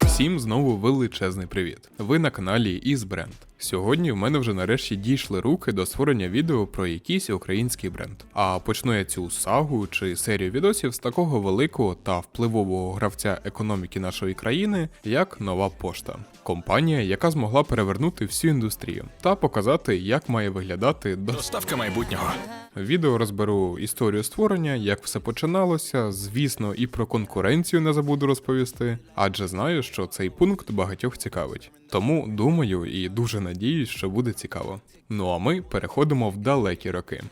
Всім знову величезний привіт. Ви на каналі Із Бренд. Сьогодні в мене вже нарешті дійшли руки до створення відео про якийсь український бренд. А почну я цю сагу чи серію відосів з такого великого та впливового гравця економіки нашої країни, як нова пошта. Компанія, яка змогла перевернути всю індустрію та показати, як має виглядати до Доставка майбутнього. Відео розберу історію створення, як все починалося. Звісно, і про конкуренцію не забуду розповісти, адже знаю, що цей пункт багатьох цікавить. Тому думаю і дуже надіюсь, що буде цікаво. Ну а ми переходимо в далекі роки.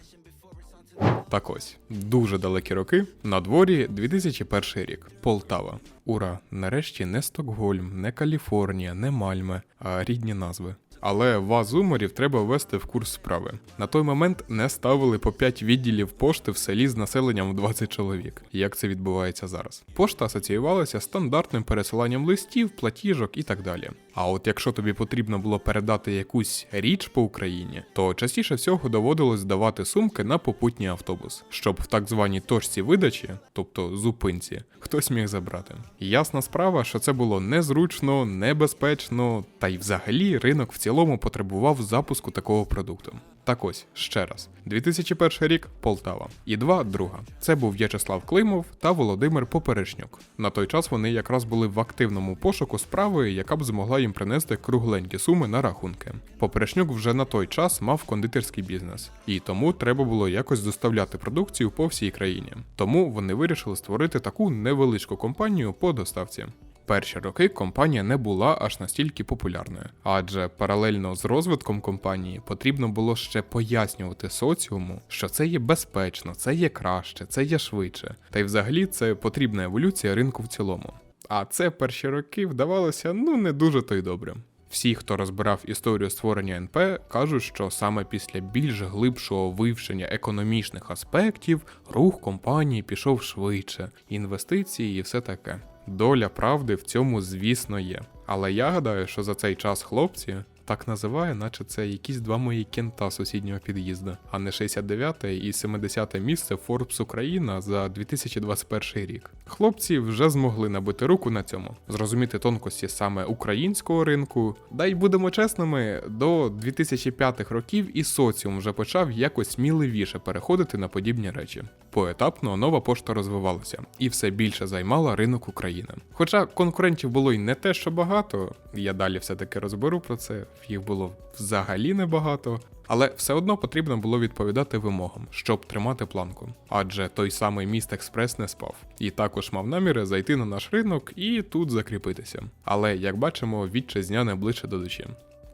Так ось, дуже далекі роки. На дворі 2001 рік. Полтава. Ура! Нарешті не Стокгольм, не Каліфорнія, не Мальме, а рідні назви. Але вас уморів треба ввести в курс справи. На той момент не ставили по 5 відділів пошти в селі з населенням в 20 чоловік. Як це відбувається зараз? Пошта асоціювалася стандартним пересиланням листів, платіжок і так далі. А от якщо тобі потрібно було передати якусь річ по Україні, то частіше всього доводилось здавати сумки на попутній автобус, щоб в так званій точці видачі, тобто зупинці, хтось міг забрати. Ясна справа, що це було незручно, небезпечно, та й взагалі ринок в цілому потребував запуску такого продукту. Так ось ще раз: 2001 рік Полтава. І два друга. Це був В'ячеслав Климов та Володимир Поперечнюк. На той час вони якраз були в активному пошуку справи, яка б змогла їм принести кругленькі суми на рахунки. Поперечнюк вже на той час мав кондитерський бізнес, і тому треба було якось доставляти продукцію по всій країні. Тому вони вирішили створити таку невеличку компанію по доставці. Перші роки компанія не була аж настільки популярною, адже паралельно з розвитком компанії потрібно було ще пояснювати соціуму, що це є безпечно, це є краще, це є швидше. Та й взагалі це потрібна еволюція ринку в цілому. А це перші роки вдавалося ну не дуже то й добре. Всі, хто розбирав історію створення НП, кажуть, що саме після більш глибшого вивчення економічних аспектів рух компанії пішов швидше, інвестиції і все таке. Доля правди в цьому, звісно, є. Але я гадаю, що за цей час хлопці так називає, наче це якісь два мої кента сусіднього під'їзду, а не 69 і 70 місце Forbes Україна за 2021 рік. Хлопці вже змогли набити руку на цьому, зрозуміти тонкості саме українського ринку. Да й будемо чесними, до 2005-х років і соціум вже почав якось сміливіше переходити на подібні речі. Поетапно нова пошта розвивалася і все більше займала ринок України. Хоча конкурентів було й не те, що багато, я далі все-таки розберу про це, їх було взагалі небагато. Але все одно потрібно було відповідати вимогам, щоб тримати планку. Адже той самий міст Експрес не спав, і також мав наміри зайти на наш ринок і тут закріпитися. Але як бачимо, вітчизняне ближче до душі.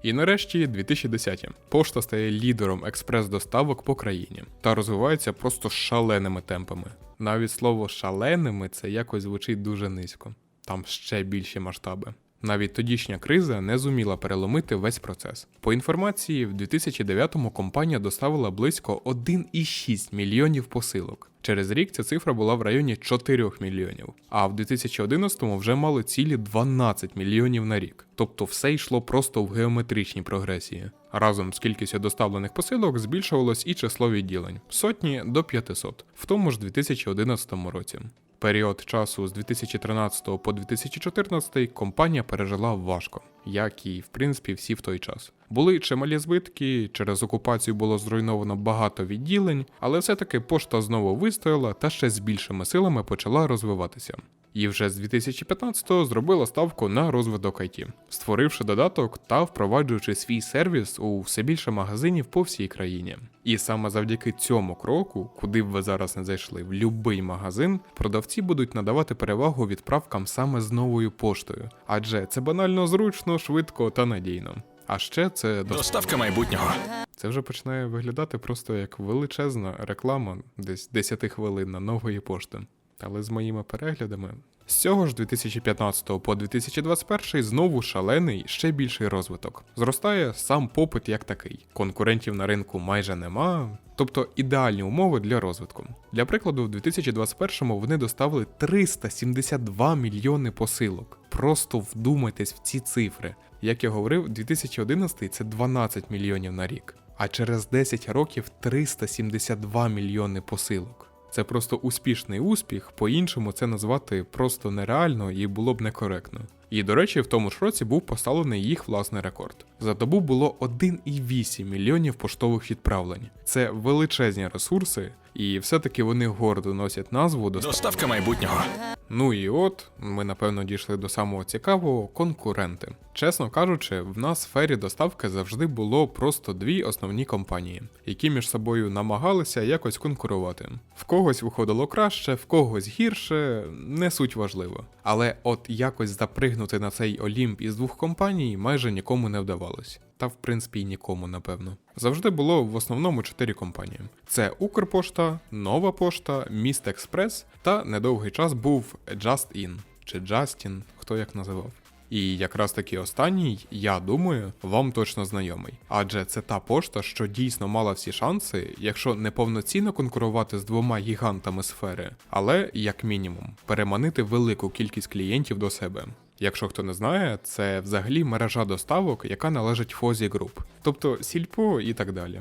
І нарешті 2010 пошта стає лідером експрес-доставок по країні та розвивається просто шаленими темпами. Навіть слово шаленими це якось звучить дуже низько. Там ще більші масштаби. Навіть тодішня криза не зуміла переломити весь процес. По інформації, в 2009-му компанія доставила близько 1,6 мільйонів посилок. Через рік ця цифра була в районі 4 мільйонів, а в 2011-му вже мали цілі 12 мільйонів на рік. Тобто все йшло просто в геометричній прогресії. Разом з кількістю доставлених посилок збільшувалось і число відділень сотні до 500, в тому ж 2011 році. Період часу з 2013 по 2014 компанія пережила важко, як і в принципі всі в той час. Були чималі збитки, через окупацію було зруйновано багато відділень, але все-таки пошта знову вистояла та ще з більшими силами почала розвиватися. І вже з 2015-го зробила ставку на розвиток IT, створивши додаток та впроваджуючи свій сервіс у все більше магазинів по всій країні. І саме завдяки цьому кроку, куди б ви зараз не зайшли, в будь-який магазин, продавці будуть надавати перевагу відправкам саме з новою поштою, адже це банально зручно, швидко та надійно. А ще це до Доставка майбутнього. це вже починає виглядати просто як величезна реклама, десь 10 хвилин на нової пошти. Але з моїми переглядами. З цього ж 2015 по 2021 знову шалений ще більший розвиток. Зростає сам попит як такий. Конкурентів на ринку майже нема, тобто ідеальні умови для розвитку. Для прикладу, в 2021 вони доставили 372 мільйони посилок. Просто вдумайтесь в ці цифри. Як я говорив, 2011 це 12 мільйонів на рік, а через 10 років 372 мільйони посилок. Це просто успішний успіх, по-іншому це назвати просто нереально і було б некоректно. І до речі, в тому ж році був поставлений їх власний рекорд. За добу було 1,8 мільйонів поштових відправлень. Це величезні ресурси, і все-таки вони гордо носять назву до Доставка майбутнього. Ну і от ми напевно дійшли до самого цікавого конкуренти. Чесно кажучи, в нас в сфері доставки завжди було просто дві основні компанії, які між собою намагалися якось конкурувати. В когось виходило краще, в когось гірше, не суть важливо. Але от якось запригнути на цей Олімп із двох компаній майже нікому не вдавалось. Та в принципі й нікому, напевно. Завжди було в основному чотири компанії: це Укрпошта, Нова Пошта, Міст Експрес та недовгий час був Just In чи Justin, хто як називав. І якраз таки останній, я думаю, вам точно знайомий. Адже це та пошта, що дійсно мала всі шанси, якщо не повноцінно конкурувати з двома гігантами сфери, але як мінімум переманити велику кількість клієнтів до себе. Якщо хто не знає, це взагалі мережа доставок, яка належить Фозі Груп, тобто Сільпо і так далі.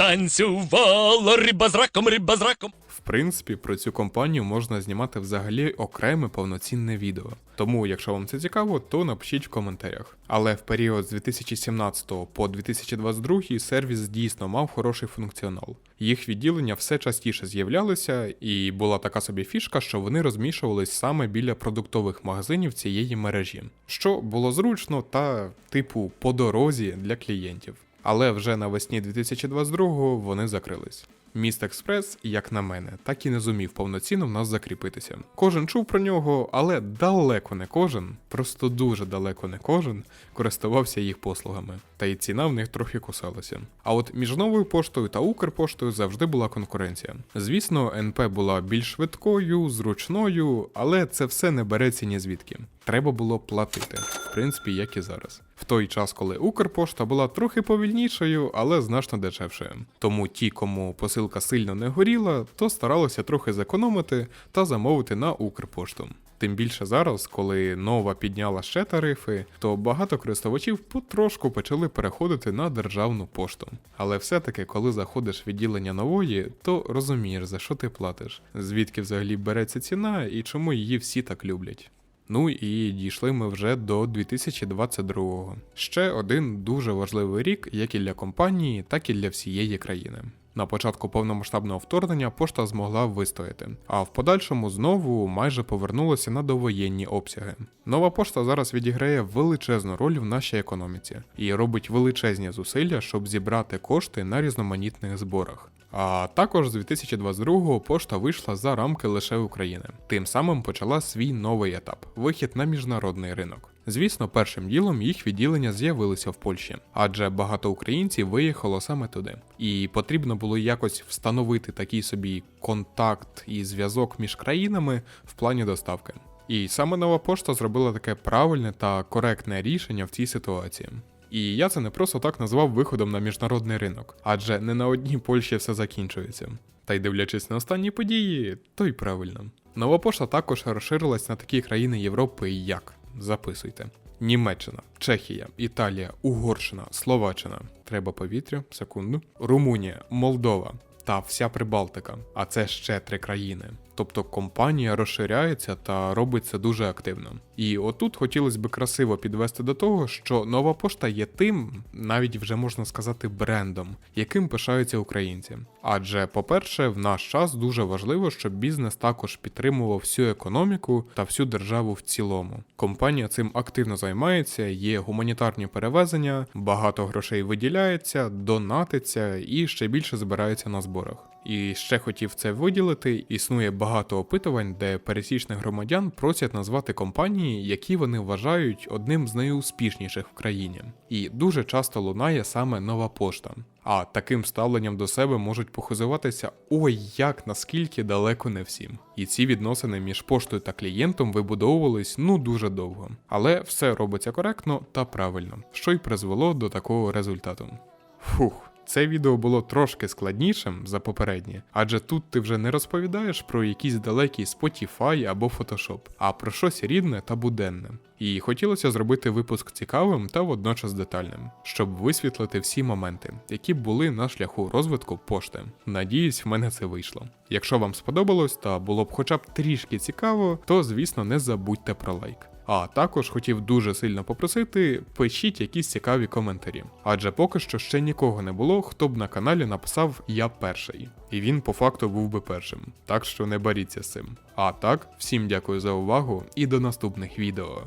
Танцювала риба з раком, риба з раком. В принципі, про цю компанію можна знімати взагалі окреме повноцінне відео. Тому, якщо вам це цікаво, то напишіть в коментарях. Але в період з 2017 по 2022 сервіс дійсно мав хороший функціонал. Їх відділення все частіше з'являлися, і була така собі фішка, що вони розміщувались саме біля продуктових магазинів цієї мережі, що було зручно та, типу, по дорозі для клієнтів. Але вже навесні 2022-го вони закрились. Міст Експрес, як на мене, так і не зумів повноцінно в нас закріпитися. Кожен чув про нього, але далеко не кожен, просто дуже далеко не кожен користувався їх послугами, та й ціна в них трохи кусалася. А от між новою поштою та Укрпоштою завжди була конкуренція. Звісно, НП була більш швидкою, зручною, але це все не береться ні звідки. Треба було платити, в принципі, як і зараз. В той час, коли Укрпошта була трохи повільнішою, але значно дешевшою. Тому ті, кому посилка сильно не горіла, то старалися трохи зекономити та замовити на Укрпошту. Тим більше зараз, коли нова підняла ще тарифи, то багато користувачів потрошку почали переходити на державну пошту. Але все-таки, коли заходиш в відділення нової, то розумієш, за що ти платиш, звідки взагалі береться ціна і чому її всі так люблять. Ну і дійшли ми вже до 2022-го. Ще один дуже важливий рік, як і для компанії, так і для всієї країни. На початку повномасштабного вторгнення пошта змогла вистояти, а в подальшому знову майже повернулася на довоєнні обсяги. Нова пошта зараз відіграє величезну роль в нашій економіці і робить величезні зусилля, щоб зібрати кошти на різноманітних зборах. А також з 2022-го пошта вийшла за рамки лише України. Тим самим почала свій новий етап вихід на міжнародний ринок. Звісно, першим ділом їх відділення з'явилися в Польщі, адже багато українців виїхало саме туди. І потрібно було якось встановити такий собі контакт і зв'язок між країнами в плані доставки. І саме нова пошта зробила таке правильне та коректне рішення в цій ситуації. І я це не просто так назвав виходом на міжнародний ринок, адже не на одній Польщі все закінчується. Та й дивлячись на останні події, то й правильно. Нова пошта також розширилась на такі країни Європи, як записуйте. Німеччина, Чехія, Італія, Угорщина, Словаччина. Треба повітря, секунду. Румунія, Молдова та вся Прибалтика. А це ще три країни. Тобто компанія розширяється та робить це дуже активно. І отут хотілося б красиво підвести до того, що нова пошта є тим, навіть вже можна сказати, брендом, яким пишаються українці. Адже, по-перше, в наш час дуже важливо, щоб бізнес також підтримував всю економіку та всю державу в цілому. Компанія цим активно займається, є гуманітарні перевезення, багато грошей виділяється, донатиться і ще більше збирається на зборах. І ще хотів це виділити. Існує багато опитувань, де пересічних громадян просять назвати компанії, які вони вважають одним з найуспішніших в країні. І дуже часто лунає саме нова пошта. А таким ставленням до себе можуть похизуватися ой, як наскільки далеко не всім. І ці відносини між поштою та клієнтом вибудовувались ну дуже довго. Але все робиться коректно та правильно, що й призвело до такого результату. Фух. Це відео було трошки складнішим за попереднє, адже тут ти вже не розповідаєш про якийсь далекий Spotify або Photoshop, а про щось рідне та буденне. І хотілося зробити випуск цікавим та водночас детальним, щоб висвітлити всі моменти, які були на шляху розвитку пошти. Надіюсь, в мене це вийшло. Якщо вам сподобалось та було б хоча б трішки цікаво, то звісно не забудьте про лайк. А також хотів дуже сильно попросити, пишіть якісь цікаві коментарі. Адже поки що ще нікого не було, хто б на каналі написав Я перший. І він по факту був би першим. Так що не боріться з цим. А так, всім дякую за увагу і до наступних відео.